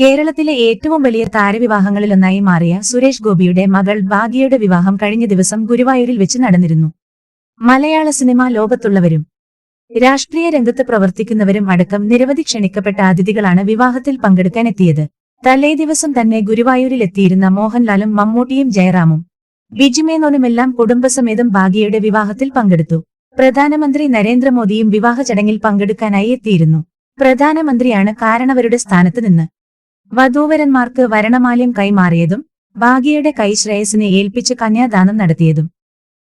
കേരളത്തിലെ ഏറ്റവും വലിയ താരവിവാഹങ്ങളിലൊന്നായി മാറിയ സുരേഷ് ഗോപിയുടെ മകൾ ഭാഗ്യയുടെ വിവാഹം കഴിഞ്ഞ ദിവസം ഗുരുവായൂരിൽ വെച്ച് നടന്നിരുന്നു. മലയാള സിനിമാ ലോകത്തുള്ളവരും രാഷ്ട്രീയ രംഗത്ത് പ്രവർത്തിക്കുന്നവരും അടക്കം നിരവധി ക്ഷണിക്കപ്പെട്ട അതിഥികളാണ് വിവാഹത്തിൽ പങ്കെടുക്കാനെത്തിയത്. തലേ ദിവസം തന്നെ ഗുരുവായൂരിൽ എത്തിയിരുന്ന മോഹൻലാലും മമ്മൂട്ടിയും ജയറാമും ബിജിമേനോനുമെല്ലാം കുടുംബസമേതം ഭാഗ്യയുടെ വിവാഹത്തിൽ പങ്കെടുത്തു. പ്രധാനമന്ത്രി നരേന്ദ്രമോദിയും വിവാഹ ചടങ്ങിൽ പങ്കെടുക്കാനായി എത്തിയിരുന്നു. പ്രധാനമന്ത്രിയാണ് കാരണവരുടെ സ്ഥാനത്ത് നിന്ന്. വധൂവരന്മാർക്ക് വരണമാല്യം കൈമാറിയതും ഭാഗ്യയുടെ കൈ ശ്രേയസിനെ ഏൽപ്പിച്ച് കന്യാദാനം നടത്തിയതും.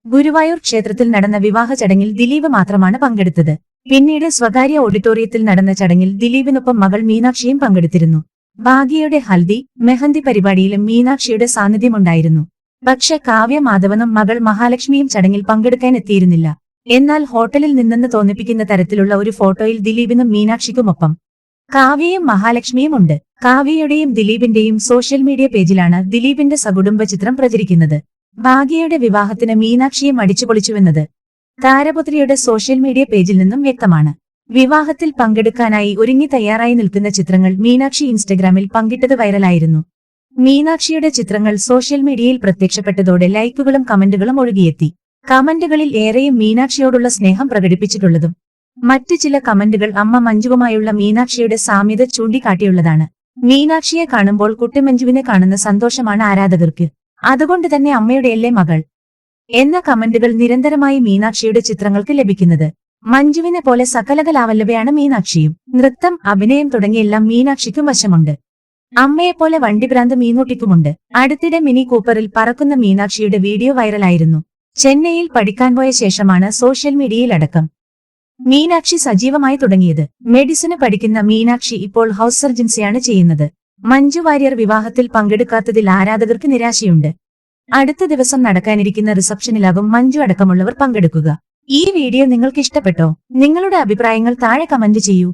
ഗുരുവായൂർ ക്ഷേത്രത്തിൽ നടന്ന വിവാഹ ചടങ്ങിൽ ദിലീപ് മാത്രമാണ് പങ്കെടുത്തത്. പിന്നീട് സ്വകാര്യ ഓഡിറ്റോറിയത്തിൽ നടന്ന ചടങ്ങിൽ ദിലീപിനൊപ്പം മകൾ മീനാക്ഷിയും പങ്കെടുത്തിരുന്നു. ഭാഗ്യയുടെ ഹൽദി മെഹന്തി പരിപാടിയിലും മീനാക്ഷിയുടെ സാന്നിധ്യമുണ്ടായിരുന്നു. പക്ഷെ കാവ്യ മാധവനും മകൾ മഹാലക്ഷ്മിയും ചടങ്ങിൽ പങ്കെടുക്കാൻ എത്തിയിരുന്നില്ല എന്നാൽ ഹോട്ടലിൽ നിന്നെന്ന് തോന്നിപ്പിക്കുന്ന തരത്തിലുള്ള ഒരു ഫോട്ടോയിൽ ദിലീപിനും മീനാക്ഷിക്കുമൊപ്പം കാവ്യയും മഹാലക്ഷ്മിയും ഉണ്ട്. കാവ്യയുടെയും ദിലീപിന്റെയും സോഷ്യൽ മീഡിയ പേജിലാണ് ദിലീപിന്റെ സകുടുംബ ചിത്രം പ്രചരിക്കുന്നത്. ഭാഗ്യയുടെ വിവാഹത്തിന് മീനാക്ഷിയെ അടിച്ചുപൊളിച്ചുവെന്നത് താരപുത്രിയുടെ സോഷ്യൽ മീഡിയ പേജിൽ നിന്നും വ്യക്തമാണ്. വിവാഹത്തിൽ പങ്കെടുക്കാനായി ഒരുങ്ങി തയ്യാറായി നിൽക്കുന്ന ചിത്രങ്ങൾ മീനാക്ഷി ഇൻസ്റ്റഗ്രാമിൽ പങ്കിട്ടത് വൈറലായിരുന്നു. മീനാക്ഷിയുടെ ചിത്രങ്ങൾ സോഷ്യൽ മീഡിയയിൽ പ്രത്യക്ഷപ്പെട്ടതോടെ ലൈക്കുകളും കമന്റുകളും ഒഴുകിയെത്തി. കമന്റുകളിൽ ഏറെയും മീനാക്ഷിയോടുള്ള സ്നേഹം പ്രകടിപ്പിച്ചിട്ടുള്ളതും മറ്റു ചില കമന്റുകൾ അമ്മ മഞ്ജുവുമായുള്ള മീനാക്ഷിയുടെ സാമ്യത ചൂണ്ടിക്കാട്ടിയുള്ളതാണ്. മീനാക്ഷിയെ കാണുമ്പോൾ കുട്ടിമഞ്ജുവിനെ കാണുന്ന സന്തോഷമാണ് ആരാധകർക്ക്. അതുകൊണ്ട് തന്നെ അമ്മയുടെയല്ലേ മകൾ? എന്ന കമന്റുകൾ നിരന്തരമായി മീനാക്ഷിയുടെ ചിത്രങ്ങൾക്ക് ലഭിക്കുന്നത്. മഞ്ജുവിനെ പോലെ സകലകലാവല്ലവയാണ് മീനാക്ഷിയും. നൃത്തം അഭിനയം തുടങ്ങിയെല്ലാം മീനാക്ഷിക്കും വശമുണ്ട്. അമ്മയെപ്പോലെ വണ്ടിഭ്രാന്ത് മീനൂട്ടിക്കുമുണ്ട്. അടുത്തിടെ മിനി കൂപ്പറിൽ പറക്കുന്ന മീനാക്ഷിയുടെ വീഡിയോ വൈറലായിരുന്നു. ചെന്നൈയിൽ പഠിക്കാൻ പോയ ശേഷമാണ് സോഷ്യൽ മീഡിയയിലടക്കം. മീനാക്ഷി സജീവമായി തുടങ്ങിയത്. മെഡിസിന് പഠിക്കുന്ന മീനാക്ഷി ഇപ്പോൾ ഹൗസ് സർജൻസിയാണ് ചെയ്യുന്നത്. മഞ്ജു വാര്യർ വിവാഹത്തിൽ പങ്കെടുക്കാത്തതിൽ ആരാധകർക്ക് നിരാശയുണ്ട്. അടുത്ത ദിവസം നടക്കാനിരിക്കുന്ന റിസപ്ഷനിലാകും മഞ്ജു അടക്കമുള്ളവർ പങ്കെടുക്കുക. ഈ വീഡിയോ നിങ്ങൾക്ക് ഇഷ്ടപ്പെട്ടോ? നിങ്ങളുടെ അഭിപ്രായങ്ങൾ താഴെ കമന്റ് ചെയ്യൂ.